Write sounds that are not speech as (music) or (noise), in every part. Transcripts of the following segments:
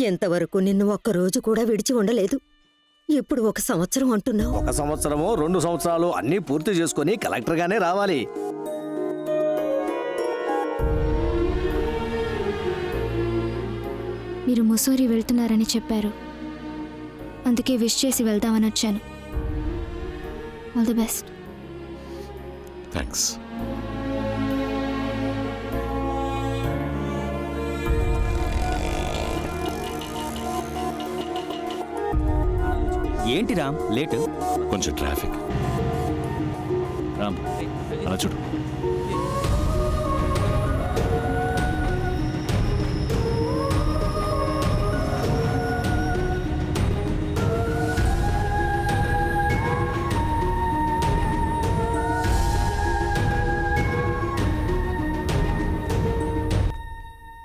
ఎంతవరకు నిన్ను ఒక్కరోజు కూడా విడిచి ఉండలేదు? ఇప్పుడు ఒక సంవత్సరం అంటున్నావు. ఒక సంవత్సరము రెండు సంవత్సరాలు అన్నీ పూర్తి చేసుకొని కలెక్టర్గానే రావాలి. మీరు ముసోరి వెళ్తున్నారని చెప్పారు. అందుకే విష్ చేసి వెళ్దామని వచ్చాను. ఆల్ ది బెస్ట్ థ్యాంక్స్ ఏంటి రామ్? లేటు? కొంచెం ట్రాఫిక్. రామ్ అలా చూడు.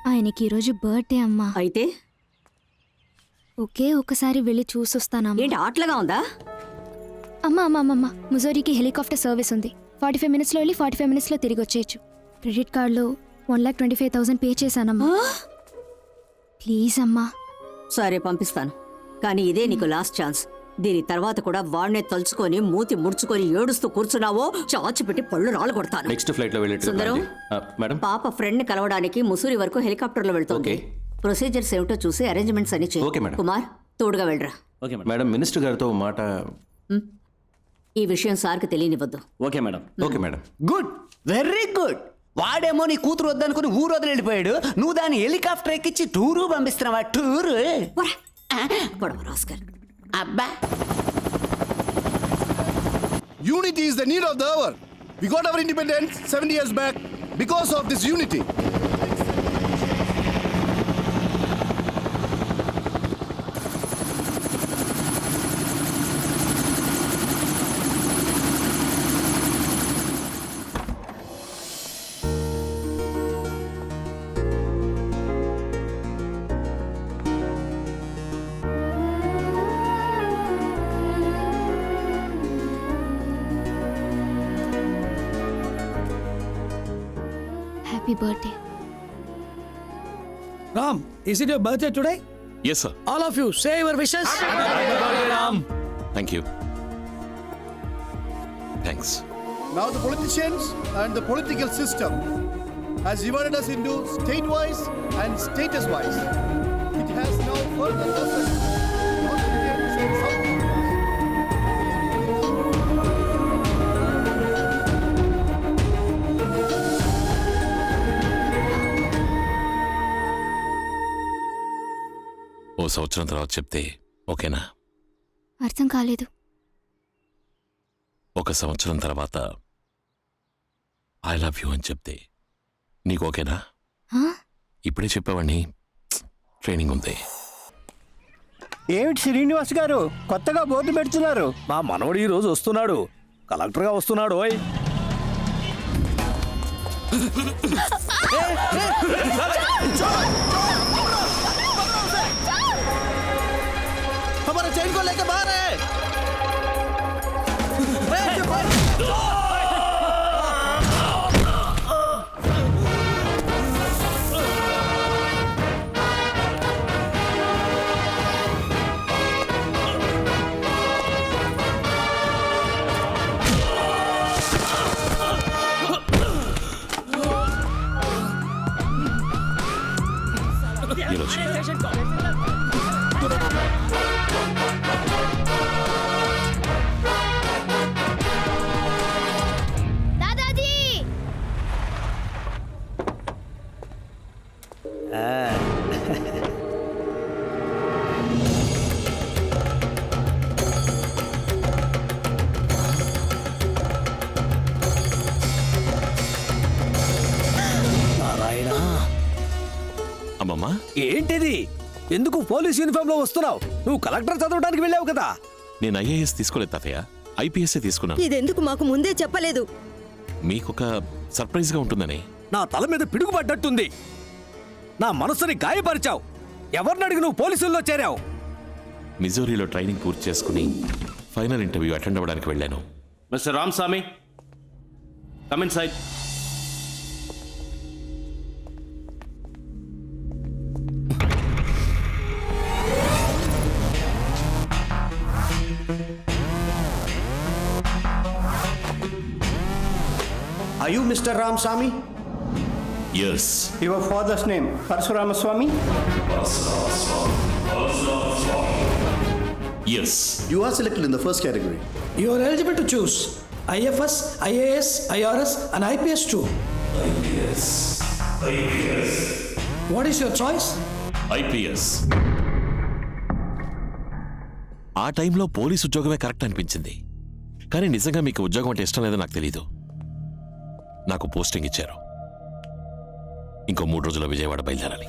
ఆయనకి ఈరోజు బర్త్డే అమ్మా. అయితే ఒకే ఒకసారి వెళ్ళి చూసొస్తానమ్మా. ఏంటి ఆటలుగా ఉందా? అమ్మా అమ్మా అమ్మమ్మ ముజోరీకి హెలికాప్టర్ సర్వీస్ ఉంది. ఫార్టీ ఫైవ్ మినిట్స్లో వెళ్ళి ఫార్టీ ఫైవ్ మినిట్స్లో తిరిగి వచ్చేయచ్చు. క్రెడిట్ కార్డులో one lakh twenty five thousand pay చేశానమ్మా. Please అమ్మా. సరే పంపిస్తాను. కానీ ఇదే నీకు లాస్ట్ ఛాన్స్. దీని తర్వాత కూడా వాడినే తలుచుకొని మూతి ముడుచుకొని ఏడుస్తూ కూర్చున్నావో చాచి పెట్టి పళ్ళు రాళ్ళు కొడతాను నెక్స్ట్ ఫ్లైట్లో వెళ్ళేట్టు సుందరం? మేడం? పాప ఫ్రెండ్ని కలవడానికి ముసూరి వరకు హెలికాప్టర్లో వెళ్తుంది. ఓకే. ప్రొసీజర్స్ ఏమిటో చూసి అరేంజ్మెంట్స్ అన్ని చేయి. Okay, madam. కుమార్ తోడుగా వెళ్ళరా. Okay madam. మేడం మినిస్టర్ గారితో ఓ మాట ఈ విషయం సార్కి తెలియనివ్వద్దు. Okay madam. Okay madam. Good. Very good. వాడేమో నీ కూతురు వద్దనుకుని ఊరు వదిలి వెళ్ళిపోయాడు. నువ్వు దాన్ని హెలికాప్టర్ ఎక్కించి టూరు పంపిస్తున్నావా? టూరు? పోరా. పొడవ రాస్కర్ అబ్బా. Unity is the need of the hour. We got our independence 70 years back because of this unity. Happy birthday. Ram, is it your birthday today? Yes, sir. All of you, say your wishes. Ram. Thank you. Thanks. Now the politicians and the political system has divided us into state-wise and status-wise. సంవత్సరం తర్వాత చెప్తే ఓకేనా అర్థం కాలేదు ఒక సంవత్సరం తర్వాత I love you అని చెప్తే నీకు ఓకేనా? ఇప్పుడే చెప్పేవాడిని ట్రైనింగ్ ఉంది ఏమిటి శ్రీనివాస్ గారు కొత్తగా బోర్డు పెడుతున్నారు మా మనవడు ఈ రోజు వస్తున్నాడు కలెక్టర్గా వస్తున్నాడు ఓయ్ चैन को लेके बाहर है (laughs) అమ్మమ్మా ఏంటిది? ఎందుకు పోలీస్ యూనిఫామ్లో వస్తున్నావు? నువ్వు కలెక్టర్ చదవడానికి వెళ్ళావు కదా. నేను ఐఏఎస్ తీసుకోలేదు తాతయ్య. ఐపీఎస్ఏ తీసుకున్నాను. ఇదెందుకు మాకు ముందే చెప్పలేదు? మీకొక సర్ప్రైజ్గా ఉంటుందని. నా తల మీద పిడుగుపడ్డట్టుంది. నా మనసుని గాయపరిచావు. ఎవరిని అడిగి నువ్వు పోలీసుల్లో చేరావు? మిజోరీలో ట్రైనింగ్ పూర్తి చేసుకుని ఫైనల్ ఇంటర్వ్యూ అటెండ్ అవ్వడానికి వెళ్ళాను. Mister Ramaswamy come inside Are you Mr. Ramsamy? Yes Your father's name, Parsurama Swami? Yes You are selected in the first category. You are eligible to choose IFS, IAS, IRS, and IPS too. IPS. IPS. What is your choice? IPS ఆ టైంలో police ఉద్యోగమే correct అనిపించింది కానీ నిజంగా మీకు ఉద్యోగం అంటే ఇష్టం లేదో నాకు తెలీదు నాకు పోస్టింగ్ ఇచ్చారు. ఇంకో మూడు రోజుల్లో విజయవాడ బయలుదేరాలి.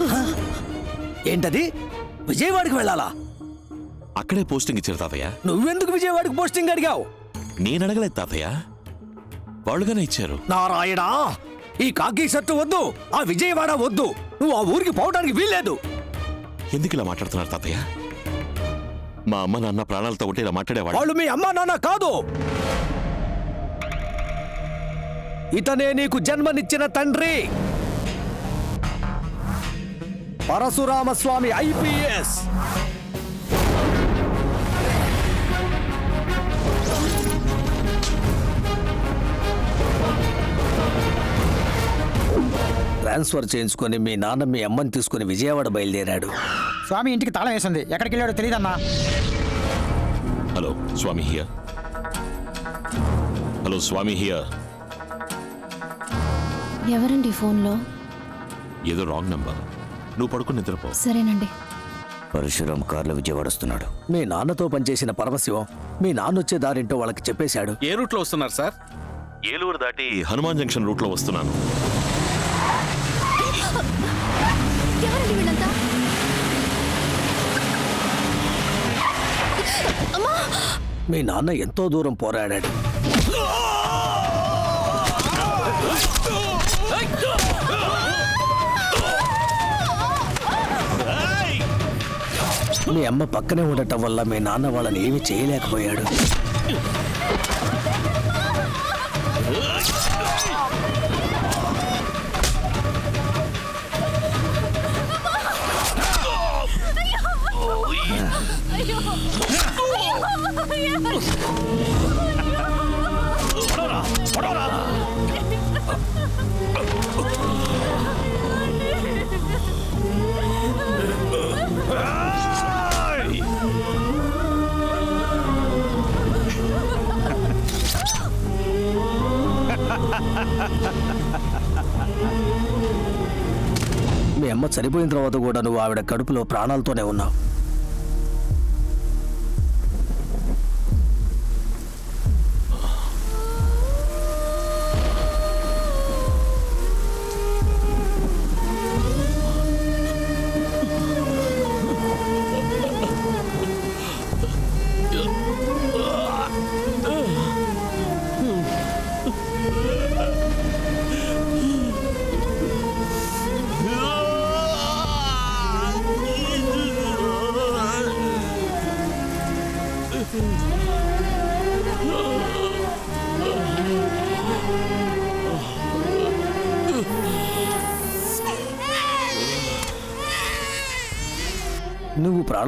ఏంటది? విజయవాడకి వెళ్ళాలా? అక్కడే పోస్టింగ్ ఇచ్చారు తాతయ్య. నువ్వెందుకు విజయవాడకి పోస్టింగ్ అడిగావు? నేను అడగలేదు తాతయ్య. వాళ్ళుగానే ఇచ్చారు. నారాయణా ఈ కాకి షర్టు వద్దు ఆ విజయవాడ వద్దు. నువ్వు ఆ ఊరికి పోవడానికి వీల్లేదు. ఎందుకు ఇలా మాట్లాడుతున్నారు తాతయ్య? మా అమ్మ నాన్న ప్రాణాలతో ఉంటే ఇలా మాట్లాడేవాడు వాళ్ళు మీ అమ్మా నాన్న కాదు. ఇతనే నీకు జన్మనిచ్చిన తండ్రి. పరశురామస్వామి ఐపీఎస్. ట్రాన్స్ఫర్ చేయించుకొని మీ నాన్న మీ అమ్మని తీసుకుని విజయవాడ బయలుదేరాడు. స్వామి ఇంటికి తాళం వేసింది. ఎక్కడికి వెళ్ళాడో తెలియదన్నా hello Swami here. Hello Swami here. ఎవరండి ఫోన్లో? ఏదో రాంగ్ నంబర్. నువ్వు పడుకుని నిద్రపో. సరేనండి. పరశురామ్ కార్లో విజయవాడ వస్తున్నాడు. మీ నాన్నతో పనిచేసిన పరమశివం మీ నాన్న వచ్చే దారింటో వాళ్ళకి చెప్పేశాడు. ఏ రూట్లో వస్తున్నారు సార్? ఏలూరు దాటి హనుమాన్ జంక్షన్ రూట్లో వస్తున్నాను. ఎవరండి వీళ్ళంతా? మీ నాన్న ఎంతో దూరం పోరాడాడు. మీ అమ్మ పక్కనే ఉండటం వల్ల మీ నాన్న వాళ్ళని ఏమీ చేయలేకపోయాడు. చనిపోయిన తర్వాత కూడా నువ్వు ఆవిడ కడుపులో ప్రాణాలతోనే ఉన్నావు.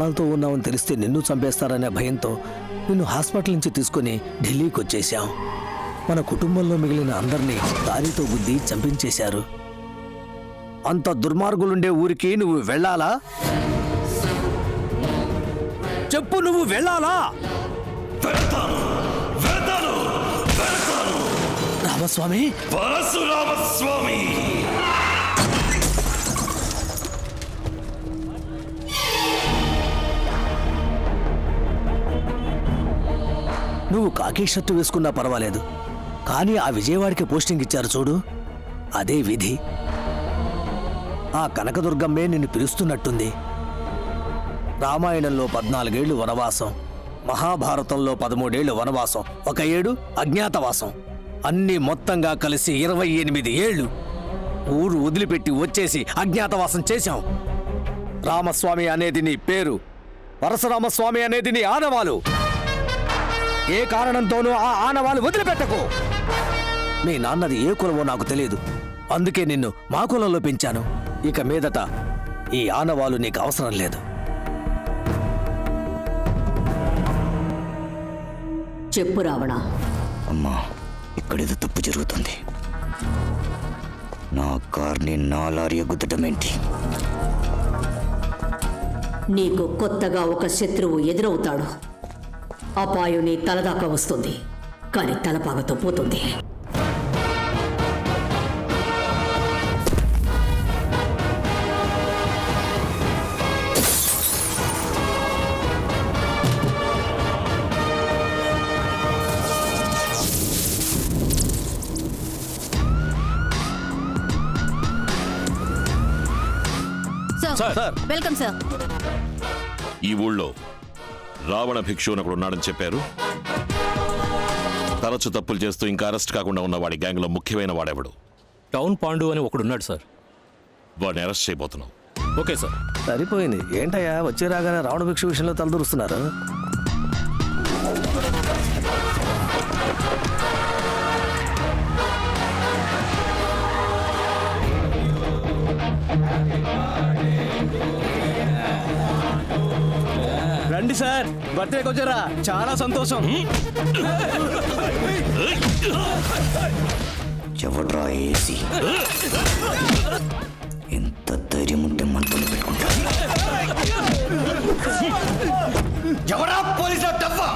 ప్రాణాలతో ఉన్నావని తెలిస్తే నిన్ను చంపేస్తారనే భయంతో నిన్ను హాస్పిటల్ నుంచి తీసుకుని ఢిల్లీకి వచ్చేశాం. మన కుటుంబంలో మిగిలిన అందరినీ దారితో గుద్ది చంపించేశారు. అంత దుర్మార్గులుండే ఊరికి నువ్వు వెళ్ళాలా? చెప్పు నువ్వు వెళ్ళాలా? రామస్వామి? పరశురామస్వామి నువ్వు కాకి షర్టు వేసుకున్నా పర్వాలేదు. కానీ ఆ విజయవాడికి పోస్టింగ్ ఇచ్చారు చూడు. అదే విధి. ఆ కనకదుర్గమ్మే నిన్ను పిలుస్తున్నట్టుంది. రామాయణంలో పద్నాలుగేళ్ళు వనవాసం. మహాభారతంలో పదమూడేళ్ళు వనవాసం. ఒక ఏడు అజ్ఞాతవాసం. అన్ని మొత్తంగా కలిసి ఇరవై ఎనిమిది ఏళ్ళు. ఊరు వదిలిపెట్టి వచ్చేసి అజ్ఞాతవాసం చేశాం. రామస్వామి అనేది నీ పేరు. పరశురామస్వామి అనేది నీ ఆనవాలు ఏ కారణంతోనూ ఆ ఆనవాలు వదిలిపెట్టకు. మీ నాన్నది ఏ కులమో నాకు తెలియదు. అందుకే నిన్ను మా కులంలో పెంచాను. ఇక మీదట ఈ ఆనవాలు నీకు అవసరం లేదు. చెప్పు రావణ. అమ్మా ఇక్కడేదో తప్పు జరుగుతుంది. నా కార్ని నా లారీ ఏంటి? నీకు కొత్తగా ఒక శత్రువు ఎదురవుతాడు. అపాయం నీ తలదాకా వస్తుంది. కానీ తలపాగతో పోతుంది. Welcome sir. ఈ ఊళ్ళో రావణ భిక్షు అని ఒకడు ఉన్నాడని చెప్పారు. తరచు తప్పులు చేస్తూ ఇంకా అరెస్ట్ కాకుండా ఉన్న వాడి గ్యాంగ్లో ముఖ్యమైన వాడెవడు? టౌన్ పాండు అని ఒకడున్నాడు సార్. వాడిని అరెస్ట్ చేయబోతున్నాం. Okay sir. సరిపోయింది. ఏంటయ్యా? వచ్చే రాగానే రావణ భిక్ష విషయంలో తలదూరుస్తున్నారు? సార్ బర్త్డేకి వచ్చారా? చాలా సంతోషం. ఎవడ్రా ఏసి? ఎంత ధైర్యం ఉంటే మనతో పెట్టుకుంటా ఎవరా డబ్బా?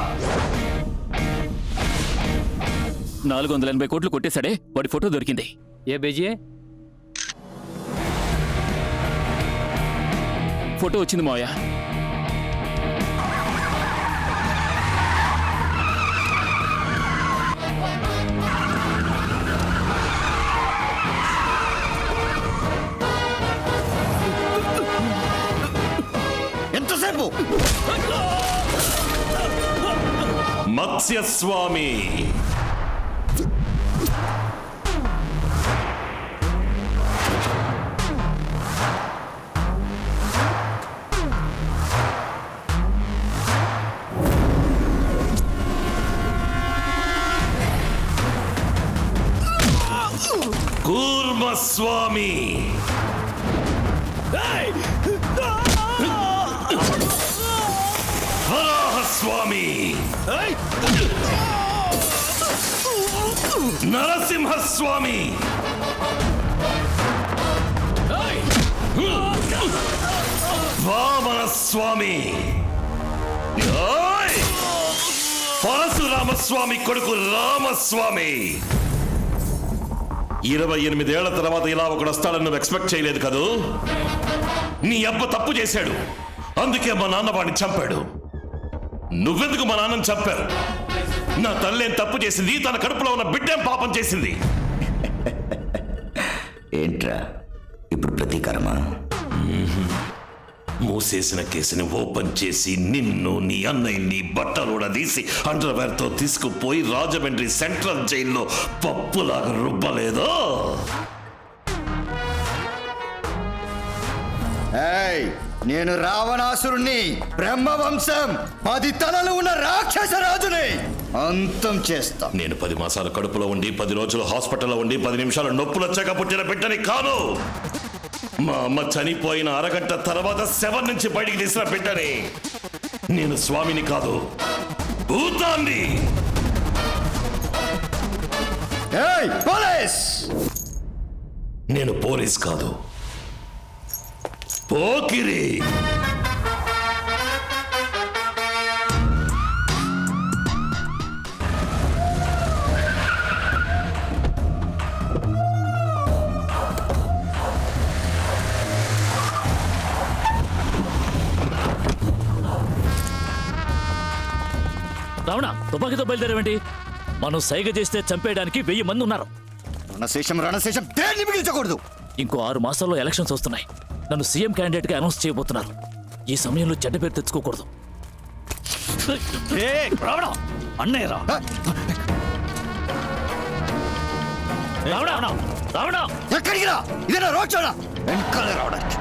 నాలుగు వందల ఎనభై కోట్లు కొట్టేశాడే వాడి ఫోటో దొరికింది. ఏ బేజీ? ఫోటో వచ్చింది మావయ్య. మత్స్యస్వామి. కూర్మస్వామి. వరాహస్వామి నరసింహస్వామి. వామనస్వామి. ఓయ్! పరశురామస్వామి కొడుకు రామస్వామి. ఇరవై ఎనిమిదేళ్ళ తర్వాత ఇలా ఒకడు వస్తాడని నువ్వు ఎక్స్పెక్ట్ చేయలేదు కదూ? నీ అబ్బ తప్పు చేశాడు. అందుకే మా నాన్న వాడిని చంపాడు. నువ్వెందుకు మా నాన్నని చంపారు? నా తల్లేం తప్పు చేసింది? తన కడుపులో ఉన్న బిడ్డేం పాపం చేసింది? ఏంట్రా? ఇప్పుడు ప్రతీకారమా? మూసేసిన కేసుని ఓపెన్ చేసి నిన్ను నీ అన్నయ్యని బట్టలు తీసి అండర్వేర్తో తీసుకుపోయి రాజమండ్రి సెంట్రల్ జైల్లో పప్పులాగా రుబ్బలేదో. ఏయ్ నేను రావణాసురుణ్ణి బ్రహ్మవంశం పది తలలు ఉన్న రాక్షస రాజుని అంతం చేస్తా. నేను పది మాసాల కడుపులో ఉండి పది రోజులు హాస్పిటల్లో ఉండి పది నిమిషాలు నొప్పులు వచ్చాక పుట్టిన బిడ్డని కాను మా అమ్మ చనిపోయిన అరగంట తర్వాత శవం నుంచి బయటికి తీసిన బిడ్డని నేను స్వామిని కాదు భూతాన్ని. నేను పోలీస్ కాదు. పోకిరి. రావణ తుపాకీతో బయలుదేరేవేంటి? మనం సైగ చేస్తే చంపేయడానికి వెయ్యి మంది ఉన్నారు. రణశేషం రణశేషం దేన్ని మిగిల్చకూడదు? ఇంకో ఆరు మాసాల్లో ఎలక్షన్స్ వస్తున్నాయి. నన్ను సీఎం క్యాండిడేట్గా అనౌన్స్ చేయబోతున్నారు. ఈ సమయంలో చెడ్డ పేరు తెచ్చుకోకూడదు. అన్నయ్య రా. రావణ! రావణ! ఎక్కడికి రా? ఇదేనా రోడ్ వెనకాలే రావడానికి.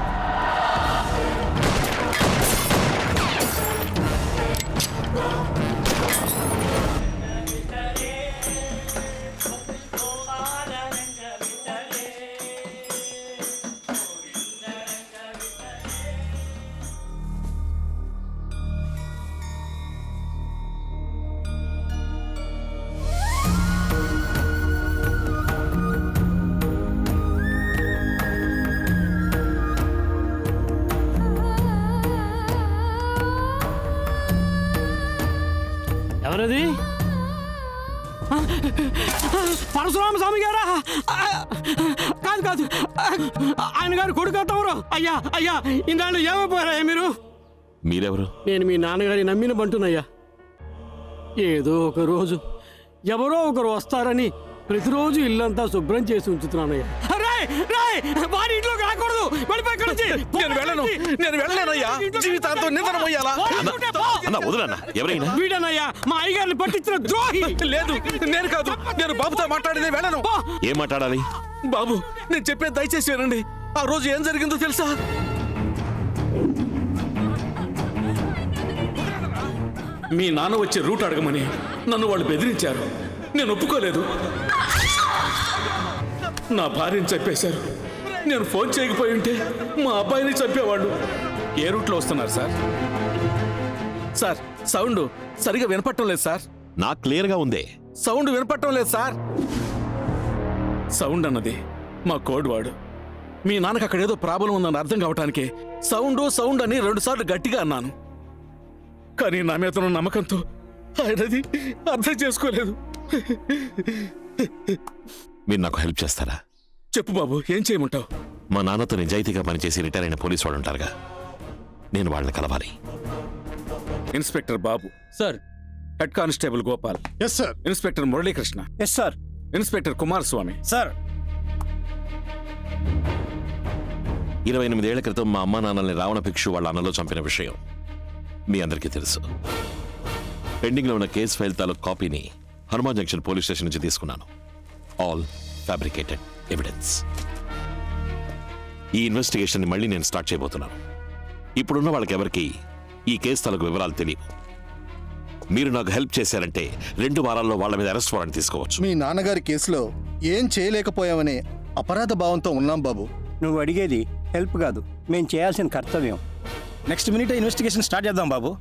ఎవరది? పరశురామ స్వామి గారా? కాదు కాదు. ఆయన గారు కొడుకు తమరు అయ్యా అయ్యా ఇన్నాళ్ళు ఏమైపోయారయ్యా మీరు? మీరెవరు? నేను మీ నాన్నగారి నమ్మిన బంటునయ్యా. ఏదో ఒక రోజు ఎవరో ఒకరు వస్తారని ప్రతిరోజు ఇల్లంతా శుభ్రం చేసి ఉంచుతున్నానయ్యా. వాడి ఇంట్లోకి రాకూడదు. వెళ్ళిపోయి ఇక్కడి నుంచి. నేను వెళ్ళను. నేను వెళ్ళలేనయ్యా జీవితాంతం నిందనమయ్యాలా అన్న అన్న వదులన్న? ఎవరైనా? వీడనయ్యా మా అయ్యగారిని పట్టించిన ద్రోహి. లేదు నేను కాదు. నేను బాబుతో మాట్లాడింది వెళ్ళను. ఏం మాట్లాడాలి? బాబు నేను చెప్పేది దయచేసి వినండి. ఆ రోజు ఏం జరిగిందో తెలుసా? మీ నాన్న వచ్చే రూట్ అడగమని నన్ను వాళ్ళు బెదిరించారు. నేను ఒప్పుకోలేదు. నా భార్యని చెప్పేశారు. నేను ఫోన్ చేయకపోయి ఉంటే మా అబ్బాయిని చంపేవాళ్ళు. ఏ రూట్లో వస్తున్నారు సార్? సార్ సౌండ్ సరిగా వినపట్టం లేదు సార్. నాకు క్లియర్గా ఉందే. సౌండ్ వినపట్టం లేదు సార్. సౌండ్ అన్నది మా కోడ్ వాడు. మీ నాన్నకి అక్కడ ఏదో ప్రాబ్లం ఉందని అర్థం కావటానికి సౌండ్ సౌండ్ అని రెండుసార్లు గట్టిగా అన్నాను. కానీ నా మీద ఉన్న నమ్మకంతో ఆయనది అర్థం చేసుకోలేదు. మీరు నాకు హెల్ప్ చేస్తారా? చెప్పు బాబు ఏం చేయమంటావు? మా నాన్నతో నిజాయితీగా పనిచేసి రిటైర్ అయిన పోలీసు వాడు ఉంటారుగా. నేను వాళ్ళని కలవాలి. Inspector Babu. Sir. Head constable Gopal. Yes, sir. Inspector Muralikrishna. Yes sir inspector Kumaraswamy. Sir ఇరవై ఎనిమిదేళ్ళ క్రితం మా అమ్మా నాన్నల్ని రావణ భిక్షు వాళ్ళ అన్నలో చంపిన విషయం మీ అందరికీ తెలుసు. పెండింగ్లో ఉన్న కేసు ఫైల్ తాలూకు కాపీని హనుమాన్ జంక్షన్ పోలీస్ స్టేషన్ నుంచి తీసుకున్నాను. ఆల్ ఫ్యాబ్రికేటెడ్ ఎవిడెన్స్ ఈ ఇన్వెస్టిగేషన్ మళ్ళీ నేను స్టార్ట్ చేయబోతున్నాను. ఇప్పుడున్న వాళ్ళకి ఎవరికి ఈ కేసు తాలూకు వివరాలు తెలియవు మీరు నాకు హెల్ప్ చేశారంటే రెండు వారాల్లో వాళ్ళ మీద అరెస్ట్ వారెంట్ తీసుకోవచ్చు. మీ నాన్నగారి కేసులో ఏం చేయలేకపోయామనే అపరాధ భావంతో ఉన్నాం బాబు. నువ్వు అడిగేది హెల్ప్ కాదు. మేము చేయాల్సిన కర్తవ్యం. నెక్స్ట్ మినిట్ ఇన్వెస్టిగేషన్ స్టార్ట్ చేద్దాం బాబు.